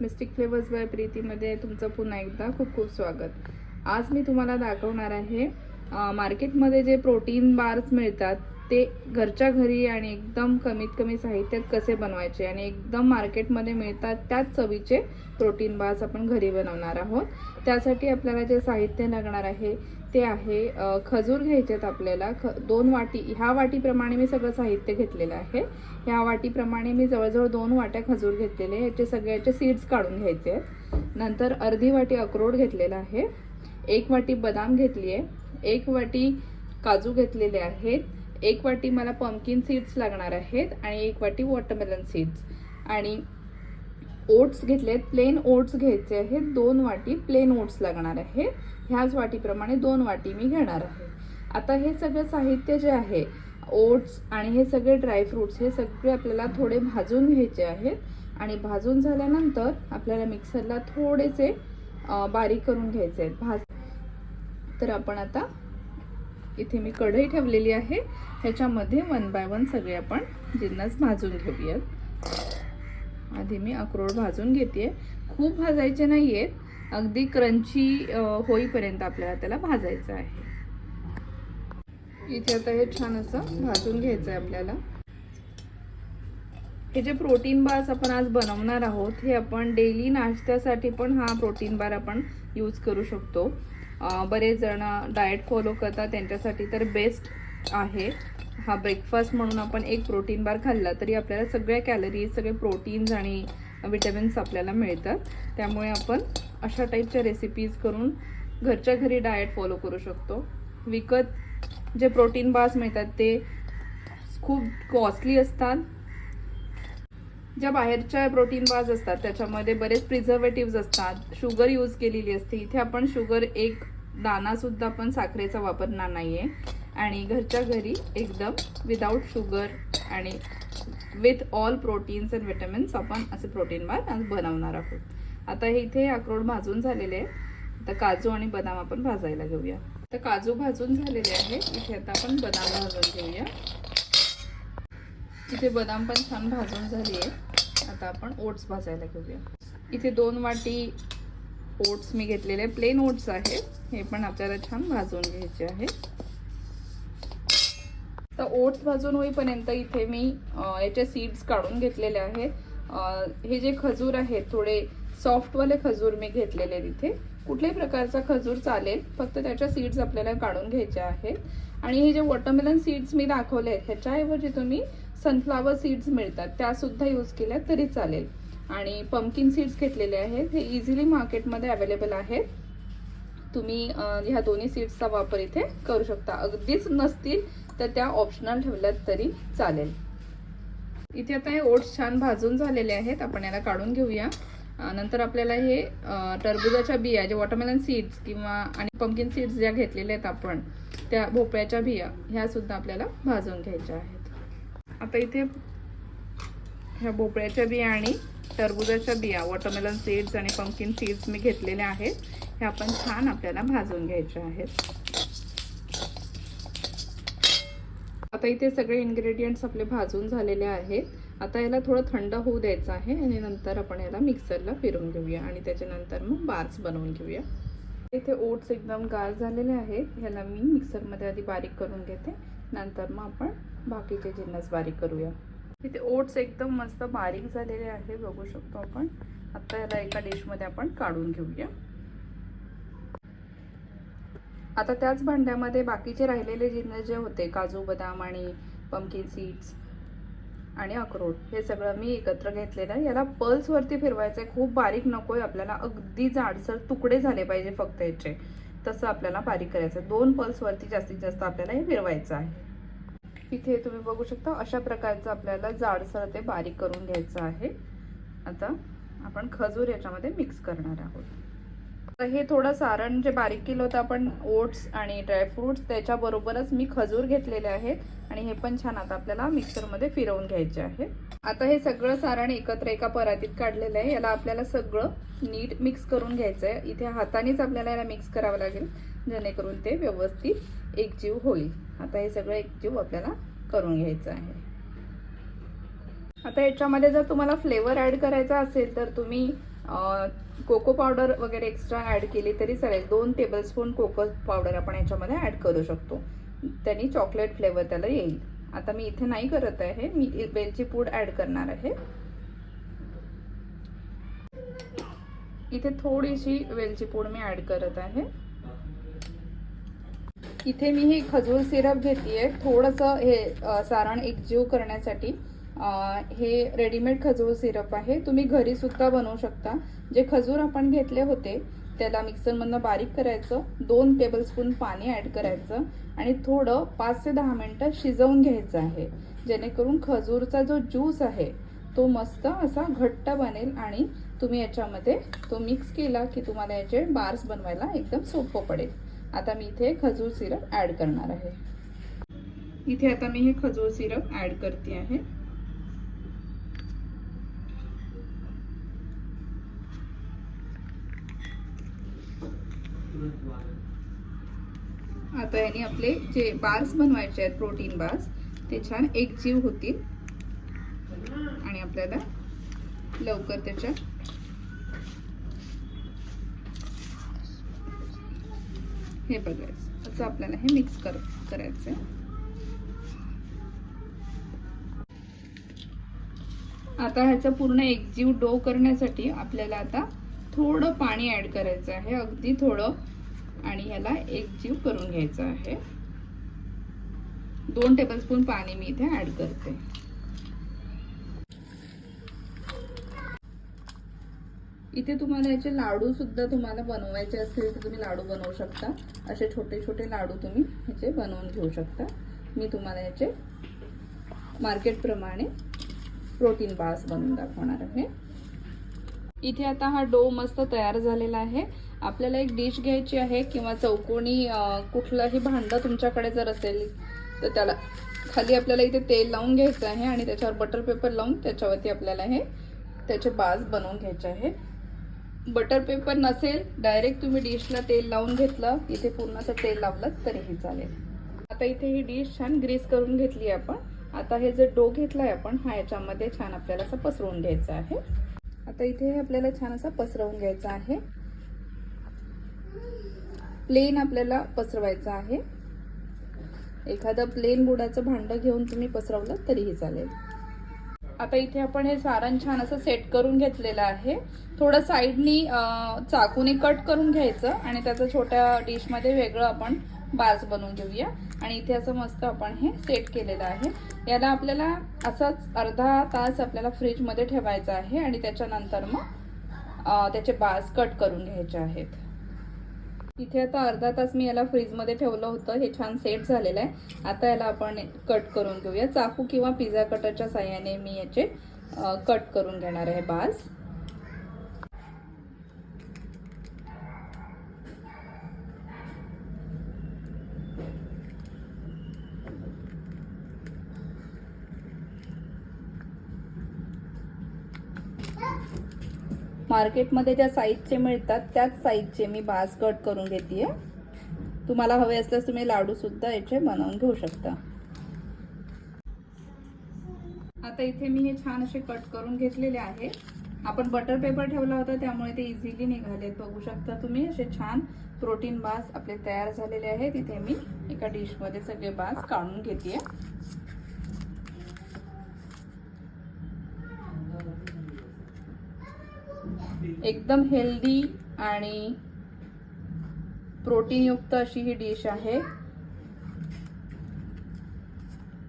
Mistake flavours bye प्रीतीमध्ये तुमचं पुन्हा एकदा खूप खूप स्वागत. आज मी तुम्हाला दाखवणार आहे मार्केटमध्ये जे प्रोटीन बार्स मिळतात ते घरच्या घरी आणि एकदम कमीत कमी साहित्यात कसे बनवायचे आणि एकदम मार्केटमध्ये मिळतात त्याच चवीचे प्रोटीन बार्स आपण घरी बनवणार आहोत. त्यासाठी आपल्याला जे साहित्य लागणार आहे ते आहे खजूर घ्यायचे आहेत आपल्याला. ख दोन वाटी ह्या वाटीप्रमाणे मी सगळं साहित्य घेतलेलं आहे. ह्या वाटीप्रमाणे मी जवळजवळ दोन वाट्या खजूर घेतलेले याचे सगळ्याचे सीड्स काढून घ्यायचे आहेत. नंतर अर्धी वाटी अक्रोड घेतलेला आहे. एक वाटी बदाम घेतली आहे. एक वाटी काजू घेतलेले आहेत. एक वाटी मला पम्पकिन सीड्स लागणार आहेत आणि एक वाटी वॉटरमेलन सीड्स आणि ओट्स घेतले आहेत प्लेन ओट्स घ्यायचे आहेत दोन वाटी प्लेन ओट्स लागणार आहे. ह्याच वाटीप्रमाणे दोन वाटी मी घेणार आहे. आता हे सगळं साहित्य जे आहे ओट्स आणि हे सगळे ड्रायफ्रुट्स हे सगळे आपल्याला थोडे भाजून घ्यायचे आहेत. आणि भाजून झाल्यानंतर आपल्याला मिक्सरला थोडेसे बारीक करून घ्यायचे आहेत. भाज तर आपण आता इथे मी कढई ठेवलेली आहे. ह्याच्यामध्ये वन बाय वन सगळे आपण जिन्नस भाजून घेऊयात. आधी मी अक्रोड भाजून घेते खूप भाजायचे नाही आहेत अगदी क्रंची होईपर्यंत आपल्याला त्याला भाजायचं आहे. इथे आता हे छान असं भाजून घ्यायचं आहे आपल्याला. हे जे प्रोटीन बार्स आपण आज बनवणार आहोत हे आपण डेली नाश्त्यासाठी पण हा प्रोटीन बार आपण यूज करू शकतो. बरेच जण डाएट फॉलो करतात त्यांच्यासाठी तर बेस्ट आहे. हा ब्रेकफास्ट म्हणून आपण एक प्रोटीन बार खाल्ला तरी आपल्याला सगळ्या कॅलरीज सगळे प्रोटीन्स आणि विटॅमिन्स आपल्याला मिळतात. त्यामुळे आपण अशा टाईपच्या रेसिपीज करून घरच्या घरी डाएट फॉलो करू शकतो. विकत जे प्रोटीन बार्स मिळतात ते खूप कॉस्टली असतात. ज्या बाहेरच्या प्रोटीन बार्स असतात त्याच्यामध्ये बरेच प्रिझर्वेटिव्ह असतात. शुगर यूज केलेली असते. इथे आपण शुगर एक दाना सुद्धा आपण साखरेचा वापरणार आहे आणि घरच्या घरी एकदम विदाऊट शुगर आणि with all proteins and vitamins आपण असे प्रोटीन बार आज बनवणार आहोत. आता हे इथे अक्रोड भाजून झालेले आहे आता काजू आणि बदाम आपण भाजायला घेऊया. तर काजू भाजून झालेले आहे. इथे आता आपण बदाम भाजून घेऊया. इथे बदाम पण छान भाजून झाली आहे आता आपण ओट्स भाजायला घेऊया. इथे दोन वाटी ओट्स मी घेतलेले प्लेन ओट्स आहे हे पण आपल्याला छान भाजून घ्यायचे आहे. तर ओट्स भाजून होईपर्यंत इथे मी याच्या सीड्स काढून घेतलेले आहेत हे जे खजूर आहेत थोडे सॉफ्टवाले खजूर मी घेतलेले आहेत इथे. कुठल्याही प्रकारचा खजूर चालेल फक्त त्याच्या सीड्स आपल्याला काढून घ्यायच्या आहेत. आणि हे जे वॉटरमेलन सीड्स मी दाखवले आहेत ह्याच्याऐवजी तुम्ही सनफ्लावर सीड्स मिळतात त्यासुद्धा यूज केल्या तरी चालेल. आणि पम्पकिन सीड्स घेतलेले आहेत हे इझिली मार्केटमध्ये अवेलेबल आहेत. तुम्ही ह्या दोन्ही सीड्सचा वापर इथे करू शकता. अगदीच नसतील तर त्या ऑप्शनल ठेवल्यात तरी चालेल. इथे आता हे ओट्स छान भाजून झालेले आहेत. आपण याला काढून घेऊया. नंतर आपल्याला हे टरबुजाच्या बिया जे वॉटरमेलन सीड्स किंवा आणि पंकिन सीड्स ज्या घेतलेल्या आहेत आपण त्या भोपळ्याच्या बिया ह्या सुद्धा आपल्याला भाजून घ्यायच्या आहेत. आता इथे ह्या भोपळ्याच्या बिया आणि टरबुजाच्या बिया वॉटरमेलन सीड्स आणि पंकिन सीड्स मी घेतलेल्या आहेत. ह्या आपण छान आपल्याला भाजून घ्यायच्या आहेत. आता इथे सगळे इन्ग्रेडियंट्स आपले भाजून झालेले आहेत. आता याला थोडं थंड होऊ द्यायचं आहे आणि नंतर आपण याला मिक्सरला फिरून घेऊया आणि त्याच्यानंतर मग बार्स बनवून घेऊया. इथे ओट्स एकदम गार झालेले आहेत. ह्याला मी मिक्सरमध्ये आधी बारीक करून घेते. नंतर मग आपण बाकीचे जिन्नस बारीक करूया. इथे ओट्स एकदम मस्त बारीक झालेले आहे बघू शकतो आपण. आता याला एका डिशमध्ये आपण काढून घेऊया. आता त्याच भांड्यामध्ये बाकीचे राहिलेले जिन्नस जे होते काजू बदाम आणि पंपकिन सीड्स आणि अक्रोड हे सगळं मी एकत्र घेतलेलं आहे. याला पल्सवरती फिरवायचं आहे. खूप बारीक नको आहे आपल्याला अगदी जाडसर तुकडे झाले पाहिजे फक्त याचे. तसं आपल्याला बारीक करायचं आहे. दोन पल्सवरती जास्तीत जास्त आपल्याला हे फिरवायचं आहे. इथे तुम्ही बघू शकता अशा प्रकारचं आपल्याला जाडसर ते बारीक करून घ्यायचं आहे. आता आपण खजूर याच्यामध्ये मिक्स करणार आहोत. तर हे थोडं सारण जे बारीक केलं होतं आपण ओट्स आणि ड्रायफ्रुट्स त्याच्याबरोबरच मी खजूर घेतलेले आहेत आणि हे पण छान आता आपल्याला मिक्सरमध्ये फिरवून घ्यायचे आहे. आता हे सगळं सारण एकत्र एका परातीत काढलेलं आहे. याला आपल्याला सगळं नीट मिक्स करून घ्यायचं आहे. इथे हातानेच आपल्याला याला मिक्स करावं लागेल जेणेकरून ते व्यवस्थित एकजीव होईल. आता हे सगळं एकजीव आपल्याला करून घ्यायचं आहे. आता याच्यामध्ये जर तुम्हाला फ्लेवर ॲड करायचा असेल तर तुम्ही कोको पावडर वगैरे एक्स्ट्रा ॲड केली तरी चालेल. दोन टेबलस्पून कोको पावडर आपण याच्यामध्ये ॲड करू शकतो. त्यांनी चॉकलेट फ्लेवर त्याला येईल. आता मी इथे नाही करत आहे. मी वेलची पूड ॲड करणार आहे. इथे थोडीशी वेलची पूड मी ॲड करत आहे. इथे मी ही खजूर सिरप घेते थोडंसं हे सारण एकजीव करण्यासाठी हे रेडीमेड खजूर सिरप आहे. तुम्ही घरीसुद्धा बनवू शकता. जे खजूर आपण घेतले होते त्याला मिक्सरमधनं बारीक करायचं दोन टेबलस्पून पाणी ॲड करायचं आणि थोडं पाच ते दहा मिनटं शिजवून घ्यायचं आहे. जेणेकरून खजूरचा जो ज्यूस आहे तो मस्त असा घट्ट बनेल आणि तुम्ही याच्यामध्ये तो मिक्स केला की तुम्हाला याचे बार्स बनवायला एकदम सोपं पडेल. आता मी इथे खजूर सिरप ॲड करणार आहे. इथे आता मी हे खजूर सिरप ॲड करते आहे. आता याने आपले जे बार्स बनवायचे आहेत प्रोटीन बार्स ते छान एकजीव होतील. आणि आपल्याला लवकर त्याच्या हे बघायचं. असं आपल्याला हे मिक्स कर करायचं आहे आता ह्याचा पूर्ण एकजीव डो करण्यासाठी आपल्याला आता थोडं पाणी ऍड करायचं आहे. अगदी थोडं आणि ह्याला एक जीव करून घ्यायचा आहे. दोन टेबलस्पून पाणी मी इथे ऍड करते. इथे तुम्हाला याचे लाडू सुद्धा तुम्हाला बनवायचे असतील तर तुम्ही लाडू बनवू शकता. असे छोटे छोटे लाडू तुम्ही ह्याचे बनवून घेऊ शकता. मी तुम्हाला याचे मार्केटप्रमाणे प्रोटीन बार्स बनवून दाखवणार आहे. इथे आता हा डो मस्त तयार झालेला आहे. आपल्याला एक डिश घ्यायची आहे किंवा चौकोनी कुठलंही भांडं तुमच्याकडे जर असेल तर त्याला खाली आपल्याला इथे तेल लावून घ्यायचं आहे आणि त्याच्यावर बटर पेपर लावून त्याच्यावरती आपल्याला हे त्याचे बाज बनवून घ्यायचे आहे. बटर पेपर नसेल डायरेक्ट तुम्ही डिशला तेल लावून घेतलं इथे पूर्णचं तेल लावलं तरीही चालेल. आता इथे ही डिश छान ग्रीस करून घेतली आहे आपण. आता हे जे डो घेतला आहे आपण हा याच्यामध्ये छान आपल्याला असं पसरवून घ्यायचं आहे. आता इथे आपल्याला छान असं पसरवून घ्यायचं आहे. प्लेन आपल्याला पसरवायचं आहे. एखादं प्लेन बुडाचं भांडं घेऊन तुम्ही पसरवलं तरीही चालेल. आता इथे आपण हे सारण छान असं सेट करून घेतलेलं आहे. थोडं साईडनी चाकूने कट करून घ्यायचं आणि त्याचं छोट्या डिशमध्ये वेगळं आपण बाज बनवून घेऊया. आणि इथे असं मस्त आपण हे सेट केलेलं आहे. याला आपल्याला असंच अर्धा तास आपल्याला फ्रीजमध्ये ठेवायचं आहे आणि त्याच्यानंतर मग त्याचे बाज कट करून घ्यायचे आहेत. इथे आता अर्धा तास मी याला फ्रीजमध्ये ठेवलं होतं. हे छान सेट झालेलं आहे. आता याला आपण कट करून घेऊया. चाकू किंवा पिझ्झा कटरच्या साह्याने मी याचे कट करून घेणार आहे बाज. मार्केटमध्ये ज्या साईजचे मिळतात त्याच साईजचे मी बास कट करून घेते तुम्हाला हवे असल्यास तुम्ही लाडूसुद्धा याचे बनवून घेऊ शकता. आता इथे मी हे छान असे कट करून घेतलेले आहे. आपण बटर पेपर ठेवला होता त्यामुळे ते इझिली निघालेत. बघू शकता तुम्ही असे छान प्रोटीन बास आपले तयार झालेले आहेत. इथे मी एका डिशमध्ये सगळे बास काढून घेते एकदम हेल्दी आणि प्रोटीनयुक्त अशी ही डिश आहे.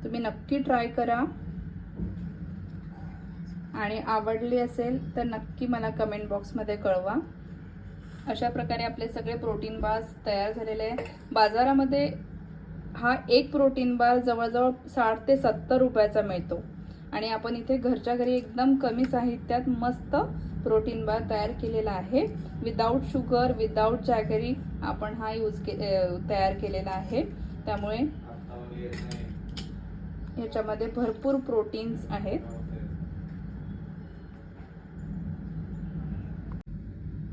तुम्ही नक्की ट्राय करा. आणि आवडली असेल तर नक्की मला कमेंट बॉक्समध्ये कळवा. अशा प्रकारे आपले सगळे प्रोटीन बार्स तयार झालेले आहे बाजारामध्ये हा एक प्रोटीन बार जवळजवळ साठ ते सत्तर रुपयाचा मिळतो. आणि आपण इथे घरच्या घरी एकदम कमी साहित्यात मस्त प्रोटीन बार तयार केलेला आहे. विदाऊट शुगर विदाऊट जॅगरी आपण हा यूज के तयार केलेला आहे. त्यामुळे ह्याच्यामध्ये भरपूर प्रोटीन्स आहेत.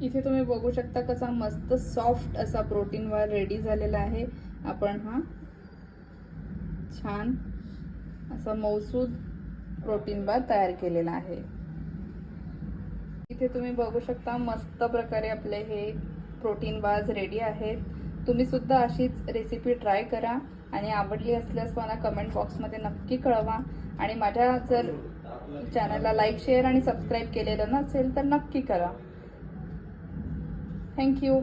इथे तुम्ही बघू शकता कसा मस्त सॉफ्ट असा प्रोटीन बार रेडी झालेला आहे. आपण हा छान असा मौसूद प्रोटीन बार तयार केलेला आहे. इथे तुम्ही बघू शकता मस्त प्रकारे आपले हे प्रोटीन बार्स रेडी आहेत. तुम्ही सुद्धा अशीच रेसिपी ट्राय करा आणि आवडली असल्यास मला कमेंट बॉक्समध्ये नक्की कळवा. आणि माझ्या जर चॅनलला लाईक शेअर आणि सबस्क्राईब केलेलं नसेल तर नक्की करा. थँक्यू